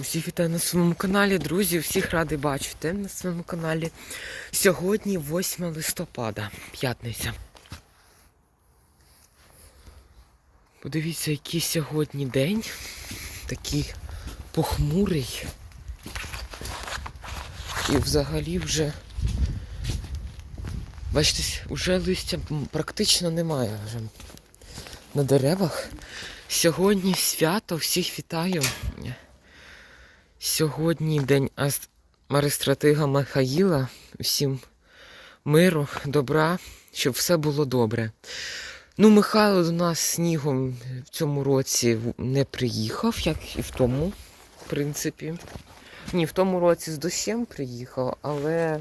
Усіх вітаю на своєму каналі, друзі. Всіх радий бачити на своєму каналі. Сьогодні 8 листопада, п'ятниця. Подивіться, який сьогодні день. Такий похмурий. І взагалі вже. Бачите, вже листя практично немає вже на деревах. Сьогодні свято, всіх вітаю. Сьогодні день Аристратига Михаїла. Всім миру, добра, щоб все було добре. Ну, Михайло до нас снігом в цьому році не приїхав, як і в тому, в принципі. Ні, в тому році з дощем приїхав, але.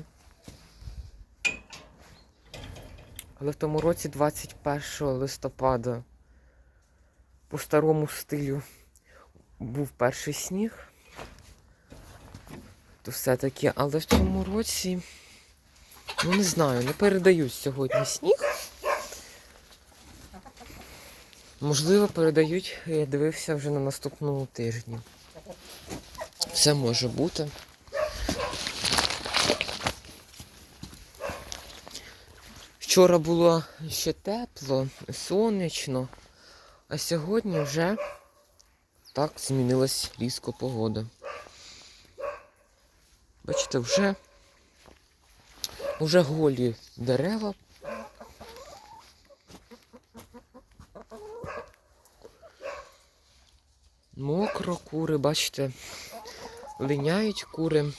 Але в тому році, 21 листопада, по старому стилю, був перший сніг все-таки, але в цьому році, ну не знаю, не передають сьогодні сніг. Можливо, передають, я дивився вже на наступному тижні. Все може бути. Вчора було ще тепло, сонячно, а сьогодні вже так змінилась різко погода. Бачите, вже, вже голі дерева. Мокро кури, бачите, линяють кури.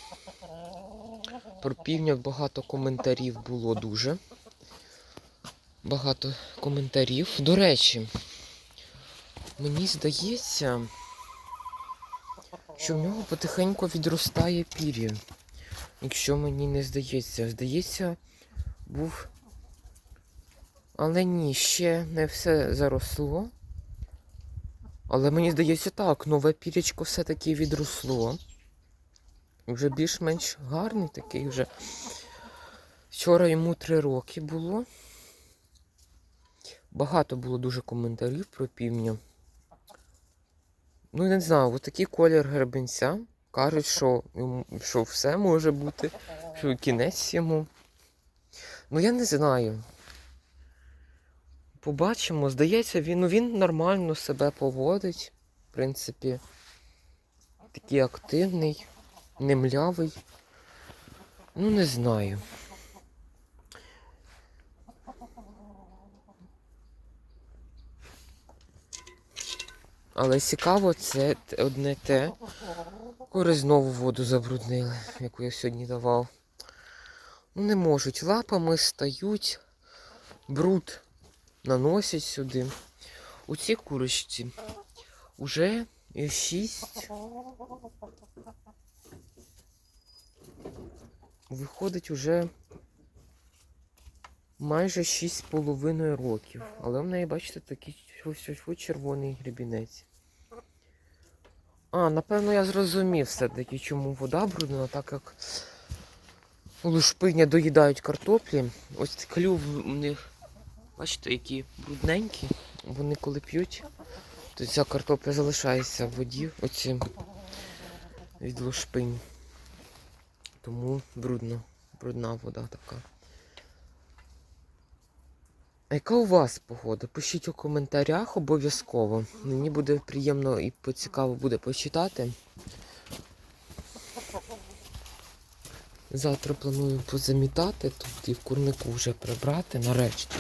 Про півняк багато коментарів було дуже. Багато коментарів. До речі, мені здається, що в нього потихеньку відростає пір'я. Якщо мені не здається. Здається, був. Але ні, ще не все заросло. Але мені здається так, нове пірячко все-таки відросло. Вже більш-менш гарний такий вже. Вчора йому три роки було. Багато було дуже коментарів про півня. Ну, не знаю, ось такий колір гребенця. Кажуть, що, що все може бути, що кінець йому. Ну, я не знаю. Побачимо. Здається, він, ну, він нормально себе поводить. В принципі, такий активний, немлявий. Ну, не знаю. Але цікаво, це одне те. Кури знову воду забруднили, яку я сьогодні давав. Ну не можуть. Лапами стають, бруд наносять сюди. У цій курочці вже шість. Виходить уже майже шість з половиною років. Але в неї, бачите, такий червоний гребінець. А, напевно, я зрозумів все-таки, чому вода брудна, так як лушпиня доїдають картоплі. Ось клюв у них, бачите, які брудненькі. Вони коли п'ють, то ця картопля залишається в воді, оці від лушпинь. Тому брудно, брудна вода така. Яка у вас погода? Пишіть у коментарях обов'язково. Мені буде приємно і поцікаво буде почитати. Завтра планую позамітати тут і в курнику вже прибрати нарешті.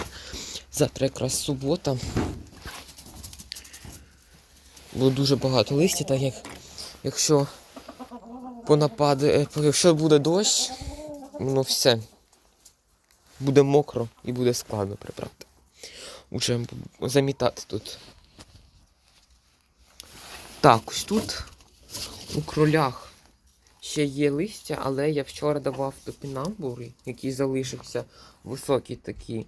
Завтра якраз субота. Було дуже багато листя, так як якщо понападе, е, якщо буде дощ, воно все буде мокро і буде складно прибрати. Уже замітати тут. Так, ось тут у кролях ще є листя, але я вчора давав топінамбури, який залишився високий такий.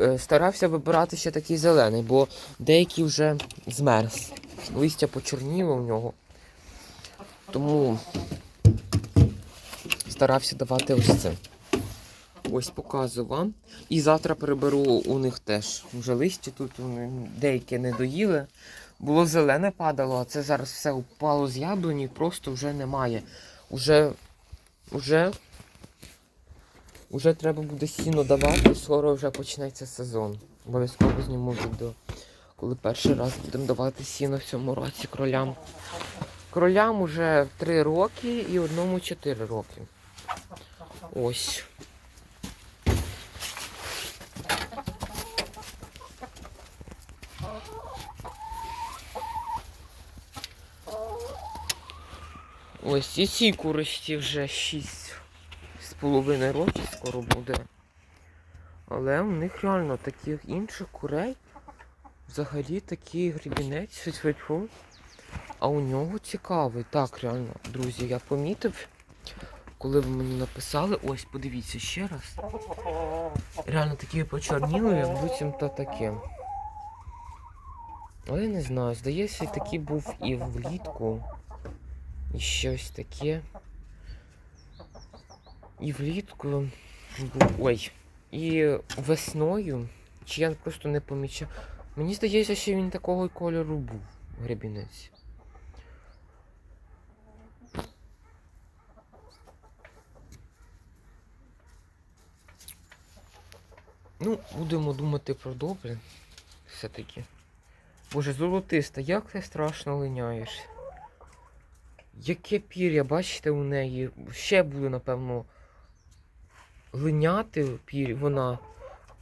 Е, Старався вибирати ще такий зелений, бо деякий вже змерз. Листя почорніло в нього. Тому старався давати ось це. Ось показую вам. І завтра приберу у них теж вже листя. Тут деякі не доїли. було зелене падало, а це зараз все упало з яблуні, просто вже немає. Уже, уже, уже треба буде сіно давати, скоро вже почнеться сезон. Обов'язково зніму відео, коли перший раз будемо давати сіно в цьому році кролям. Кролям уже 3 роки і одному 4 роки. Ось. Ось і цій курочці вже 6 з половиною років скоро буде. Але у них реально таких інших курей взагалі такий грібінець, фу а у нього цікавий. Так, реально, друзі, я помітив, коли ви мені написали, ось, подивіться ще раз. Реально такі почорніли, як буцімто таке. Але я не знаю, здається, такий був і влітку. І щось таке. І влітку. Ой. І весною. Чи я просто не помічав. Мені здається, що він такого кольору був гребінець. Ну, будемо думати про добре. Все-таки. Боже, золотиста, як ти страшно линяєш. Яке пір'я, бачите, у неї ще буде, напевно, линяти пір... вона.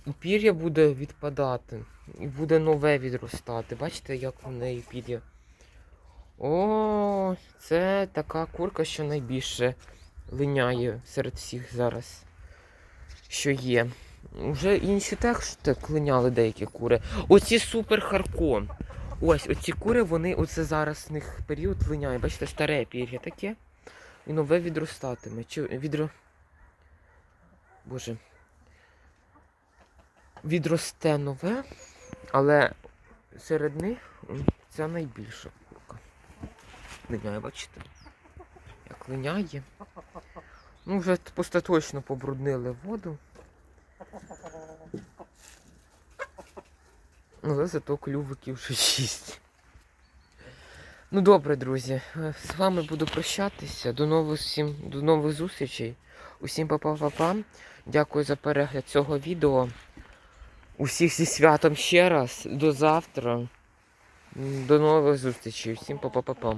І пір'я буде відпадати. І буде нове відростати. Бачите, як у неї пір'я. О, це така курка, що найбільше линяє серед всіх зараз, що є. Уже інші теж так линяли деякі кури. Оці супер харкон. Ось оці кури, вони оце зараз в них період линяє. Бачите, старе пір'я таке. І нове відростатиме. Чи відро... Боже. Відросте нове, але серед них ця найбільша курка. Линяє, бачите? Як линяє. Ну, вже остаточно побруднили воду. Але зато клювиків вже шість. Ну добре, друзі. е, З вами буду прощатися. До нових всім, до нових зустрічей. Усім па-па-па-па. Дякую за перегляд цього відео. Усіх зі святом ще раз. До завтра. До нових зустрічей. Всім па-па-па-па.